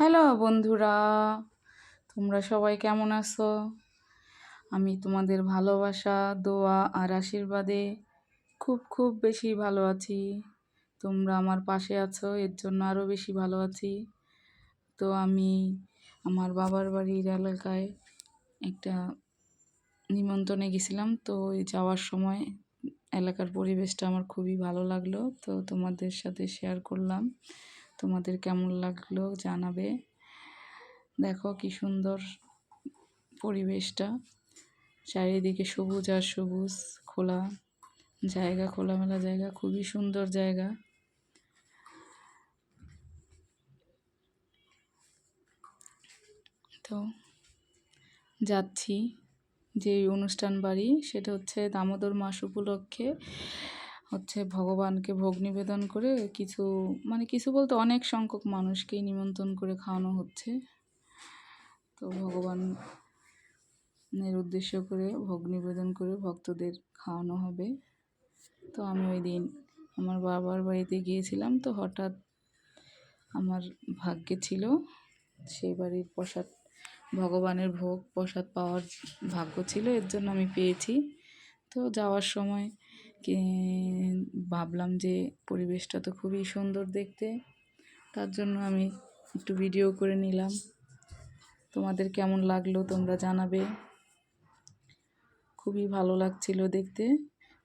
Hello বন্ধুরা, তোমরা সবাই কেমন আছো? আমি তোমাদের ভালোবাসা, দোয়া আর আশীর্বাদে খুব খুব বেশি ভালো আছি। তোমরা আমার পাশে আছো, এর জন্য আরও বেশি ভালো আছি। তো আমি আমার বাবার বাড়ির এলাকায় একটা নিমন্ত্রণে গেছিলাম, তো যাওয়ার সময় এলাকার পরিবেশটা আমার খুবই ভালো লাগল। তো তোমাদের সাথে শেয়ার করলাম। তোমাদের কেমন লাগল জানাবে। দেখো কি সুন্দর পরিবেশটা। চারিদিকে সবুজ আর সবুজ খোলা জায়গা, খোলামেলা জায়গা, খুবই সুন্দর জায়গা। তো যাচ্ছি যে অনুষ্ঠান বাড়ি, সেটা হচ্ছে দামোদর মাস উপলক্ষে। হচ্ছে ভগবানকে ভোগ নিবেদন করে কিছু মানে কিছু বলতে অনেক সংখ্যক মানুষকেই নিমন্ত্রণ করে খাওয়ানো হচ্ছে। তো ভগবানের উদ্দেশ্য করে ভোগ নিবেদন করে ভক্তদের খাওয়ানো হবে। তো আমি ওই দিন আমার বাবার বাড়িতে গিয়েছিলাম, তো হঠাৎ আমার ভাগ্যে ছিল সেই বাড়ির প্রসাদ, ভগবানের ভোগ, প্রসাদ পাওয়ার ভাগ্য ছিল, এর জন্য আমি পেয়েছি। তো যাওয়ার সময় ভাবলাম যে পরিবেশটা তো খুবই সুন্দর দেখতে, তার জন্য আমি একটু ভিডিও করে নিলাম। তোমাদের কেমন লাগল তোমরা জানাবে। খুবই ভালো লাগছিল দেখতে।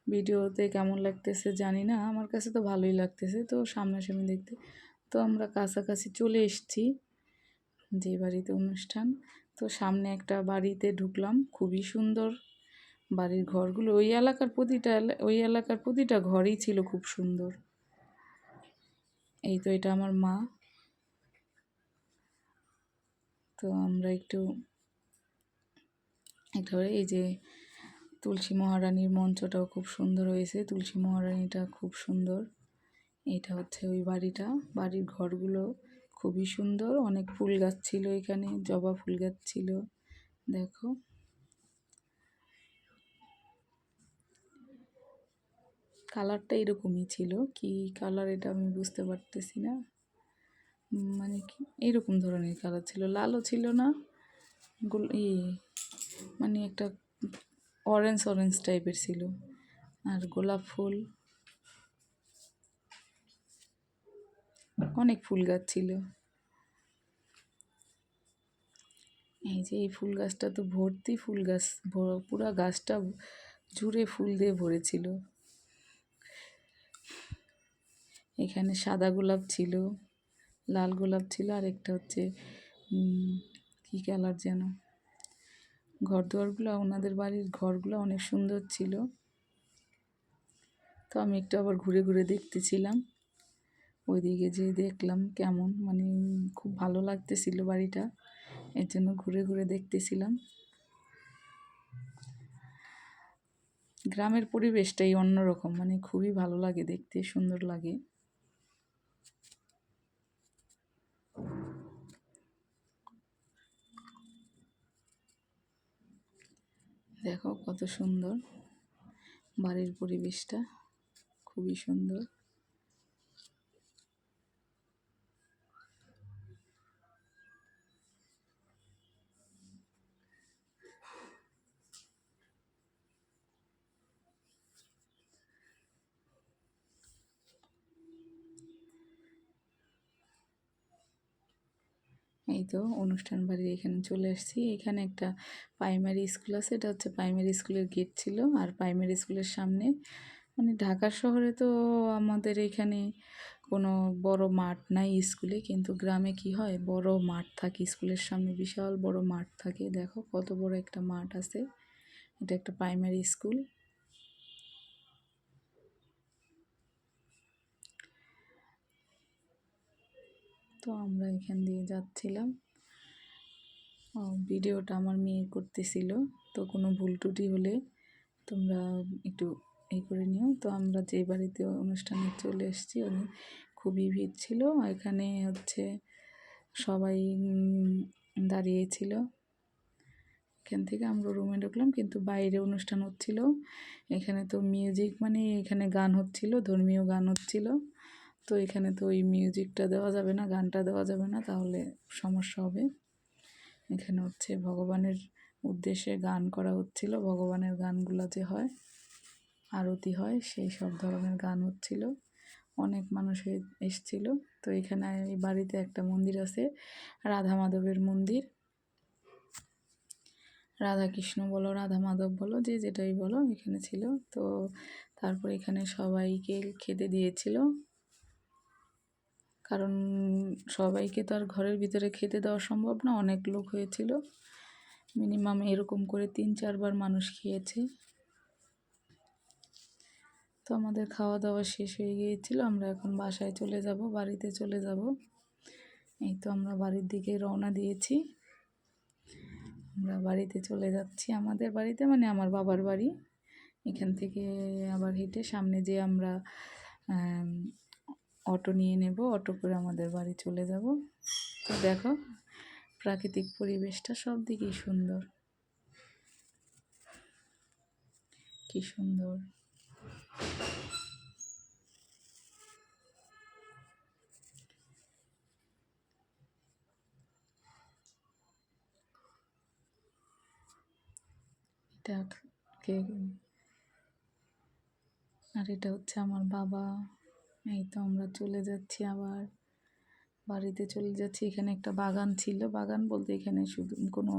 ভিডিওতে কেমন লাগতেছে জানি না, আমার কাছে তো ভালোই লাগতেছে, তো সামনাসামনি দেখতে। তো আমরা কাছাকাছি চলে এসেছি যে বাড়িতে অনুষ্ঠান। তো সামনে একটা বাড়িতে ঢুকলাম, খুবই সুন্দর। বাড়ির ঘরগুলো, ওই এলাকার প্রতিটা ওই এলাকার প্রতিটা ঘরই ছিল খুব সুন্দর। এই তো এটা আমার মা। তো আমরা একটু একেবারে এই যে তুলসী মহারানীর মঞ্চটাও খুব সুন্দর হয়েছে। তুলসী মহারানীটা খুব সুন্দর। এটা হচ্ছে ওই বাড়িটা। বাড়ির ঘরগুলো খুবই সুন্দর। অনেক ফুল গাছ ছিল এখানে, জবা ফুল গাছ ছিল। দেখো। কালারটা এরকমই ছিল। কি কালার এটা আমি বুঝতে পারতেছি না। মানে কি? এরকম ধরনের কালার ছিল। লালও ছিল না। গোল ই মানে একটা অরেঞ্জ অরেঞ্জ টাইপের ছিল। আর গোলাপ ফুল। অনেক ফুল গাছ ছিল। এই যে এই ফুল গাছটা তো ভর্তি ফুল গাছ, পুরা গাছটা জুড়ে ফুল দিয়ে ভরেছিল। এখানে সাদা গোলাপ ছিল, লাল গোলাপ ছিল, আর একটা হচ্ছে কী কালার যেন? ঘর দুয়ারগুলো ওনাদের বাড়ির ঘরগুলো অনেক সুন্দর ছিল। তো আমি একটু আবার ঘুরে ঘুরে দেখতেছিলাম। ওইদিকে যেয়ে দেখলাম কেমন মানে খুব ভালো লাগতেছিল বাড়িটা। এর জন্য ঘুরে ঘুরে দেখতেছিলাম। গ্রামের পরিবেশটাই অন্যরকম মানে খুবই ভালো লাগে দেখতে, সুন্দর লাগে। দেখো কত সুন্দর বাড়ির পরিবেশটা খুবই সুন্দর। এই তো অনুষ্ঠান বাড়ির এখানে চলে আসছি। এখানে একটা প্রাইমারি স্কুল আছে, এটা হচ্ছে প্রাইমারি স্কুলের গেট ছিল আর প্রাইমারি স্কুলের সামনে মানে ঢাকা শহরে তো আমাদের এখানে কোনো বড় মাঠ নাই স্কুলে কিন্তু গ্রামে কি হয়, বড় মাঠ থাকে স্কুলের সামনে, বিশাল বড় মাঠ থাকে। দেখো কত বড় একটা মাঠ আছে। এটা একটা প্রাইমারি স্কুল তো আমরা এখান দিয়ে যাচ্ছিলাম। ভিডিওটা আমার মেয়ে করতেছিল, তো কোনো ভুল টুটি হলে তোমরা একটু এই করে নিও। তো আমরা যে বাড়িতে অনুষ্ঠানে চলে এসেছি খুবই ভিড় ছিল। এখানে হচ্ছে সবাই দাঁড়িয়েছিল এখান থেকে আমরা রুমে ঢুকলাম, কিন্তু বাইরে অনুষ্ঠান হচ্ছিল। এখানে তো মিউজিক মানে এখানে গান হচ্ছিল, ধর্মীয় গান হচ্ছিল। তো এখানে তো ওই মিউজিকটা দেওয়া যাবে না, গানটা দেওয়া যাবে না, তাহলে সমস্যা হবে। এখানে হচ্ছে ভগবানের উদ্দেশ্যে গান করা হচ্ছিল, ভগবানের গানগুলো যে হয়, আরতি হয়, সেই সব ধরনের গান হচ্ছিল। অনেক মানুষ এসছিল। তো এখানে এই বাড়িতে একটা মন্দির আছে, রাধা মাধবের মন্দির। রাধা কৃষ্ণ বলো, রাধা মাধব বলো, যে যেটাই বলো, এখানে ছিল। তো তারপর এখানে সবাইকে খেতে দিয়েছিল। কারণ সবাইকে তো আর ঘরের ভিতরে খেতে দেওয়া সম্ভব না অনেক লোক হয়েছিল। মিনিমাম এরকম করে তিন চারবার মানুষ খেয়েছে। তো আমাদের খাওয়া দাওয়া শেষ হয়ে গিয়েছিল আমরা এখন বাসায় চলে যাব বাড়িতে চলে যাব। এই তো আমরা বাড়ির দিকে রওনা দিয়েছি। আমরা বাড়িতে চলে যাচ্ছি আমাদের বাড়িতে মানে আমার বাবার বাড়ি। এখান থেকে আবার হেঁটে সামনে যে আমরা আম, অটো নিয়ে নেব, অটো করে আমাদের বাড়ি চলে যাব। তো দেখো, প্রাকৃতিক পরিবেশটা সব দিকেই সুন্দর। কি সুন্দর। আর এটা হচ্ছে আমার বাবা। এই তো আমরা চলে যাচ্ছি আবার। বাড়িতে চলে যাচ্ছি। এখানে একটা বাগান ছিল। বাগান বলতে এখানে শুধু কোনো,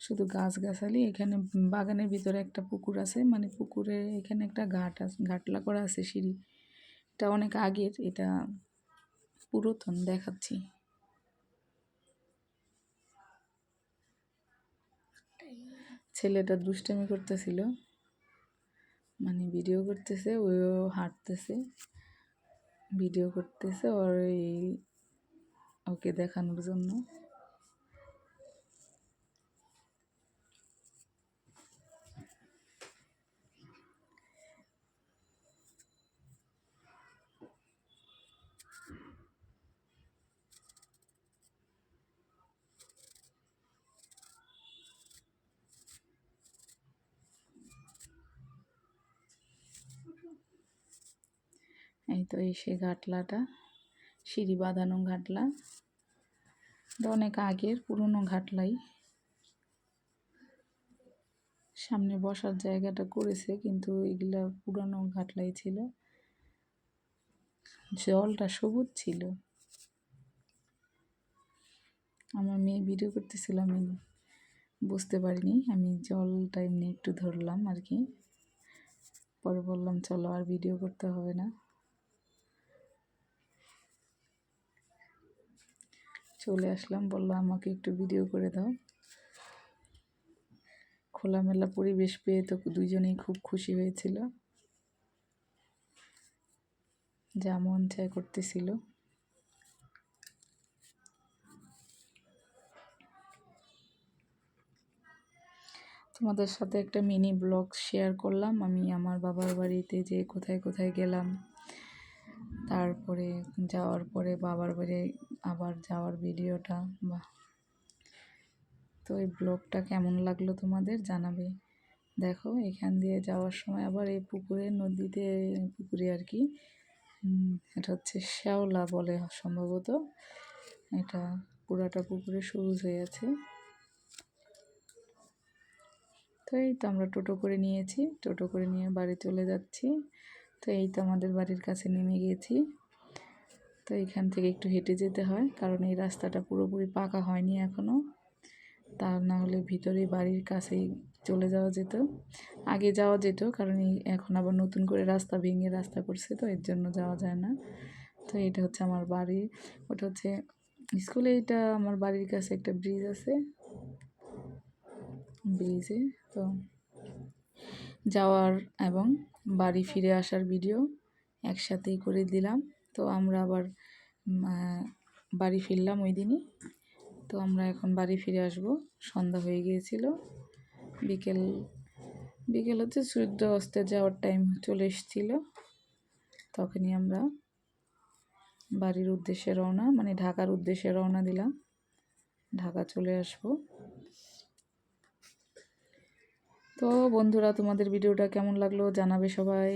শুধু গাছগাছালি। এখানে বাগানের ভিতরে একটা পুকুর আছে। মানে পুকুরে এখানে একটা ঘাট আছে, ঘাটলা করা আছে সিঁড়ি। এটা অনেক আগের। এটা পুরাতন। দেখাচ্ছি। ছেলেটা দুষ্টামি করতেছিল। মানে ভিডিও করতেছে, ওইও হাঁটতেছে। ভিডিও করতেছে ওর এই ওকে দেখানোর জন্য। এই তো এই সে ঘাটলাটা, সিঁড়ি বাঁধানো ঘাটলা। এটা অনেক আগের, পুরনো ঘাটলাই। সামনে বসার জায়গাটা করেছে, কিন্তু এগুলা পুরানো ঘাটলাই ছিল। জলটা সবুজ ছিল। আমার মেয়ে ভিডিও করতেছিল, আমি বুঝতে পারিনি। আমি জলটা এমনি একটু ধরলাম আর কি। পরে বললাম, চলো আর ভিডিও করতে হবে না। চলে আসলাম, বলল, আমাকে একটু ভিডিও করে দাও। খোলামেলা পরিবেশ পেয়ে তো দুজনেই খুব খুশি হয়েছিল। যা মন চায় করতেছিল। তোমাদের সাথে একটা মিনি ব্লগ শেয়ার করলাম। আমি আমার বাবার বাড়িতে যে কোথায় কোথায় গেলাম তারপরে যাওয়ার পরে বাবার বাড়ি আবার যাওয়ার ভিডিওটা বা তো এই ব্লগটা কেমন লাগল তোমাদের জানাবে? দেখো, এখান দিয়ে যাওয়ার সময় আবার এই পুকুরে, নদীতে, পুকুরে আর কি এটা হচ্ছে শ্যাওলা বলে সম্ভবত। এটা পুরাটা পুকুরে সবুজ হয়ে আছে। তো এই তো আমরা টোটো করে নিয়েছি। টোটো করে নিয়ে বাড়ি চলে যাচ্ছি। তো এই তো আমাদের বাড়ির কাছে নেমে গিয়েছি তো এখান থেকে একটু হেঁটে যেতে হয়, কারণ এই রাস্তাটা পুরোপুরি পাকা হয়নি এখনও তা না হলে ভিতরে বাড়ির কাছেই চলে যাওয়া যেত। আগে যাওয়া যেত, কারণ এই এখন আবার নতুন করে রাস্তা ভেঙে রাস্তা করছে, তো এর জন্য যাওয়া যায় না। তো এটা হচ্ছে আমার বাড়ি। ওটা হচ্ছে স্কুলে এটা আমার বাড়ির কাছে একটা ব্রিজ আছে। ব্রিজে তো যাওয়ার এবং বাড়ি ফিরে আসার ভিডিও একসাথেই করে দিলাম। তো আমরা আবার বাড়ি ফিরলাম ওই দিনই। তো আমরা এখন বাড়ি ফিরে আসব। সন্ধ্যা হয়ে গিয়েছিল। বিকেল বিকেল হচ্ছে সূর্য অস্তে যাওয়ার টাইম চলে এসেছিল। তখনই আমরা বাড়ির উদ্দেশ্যে রওনা মানে ঢাকার উদ্দেশ্যে রওনা দিলাম। ঢাকা চলে আসব। তো বন্ধুরা তোমাদের ভিডিওটা কেমন লাগল জানাবে সবাই।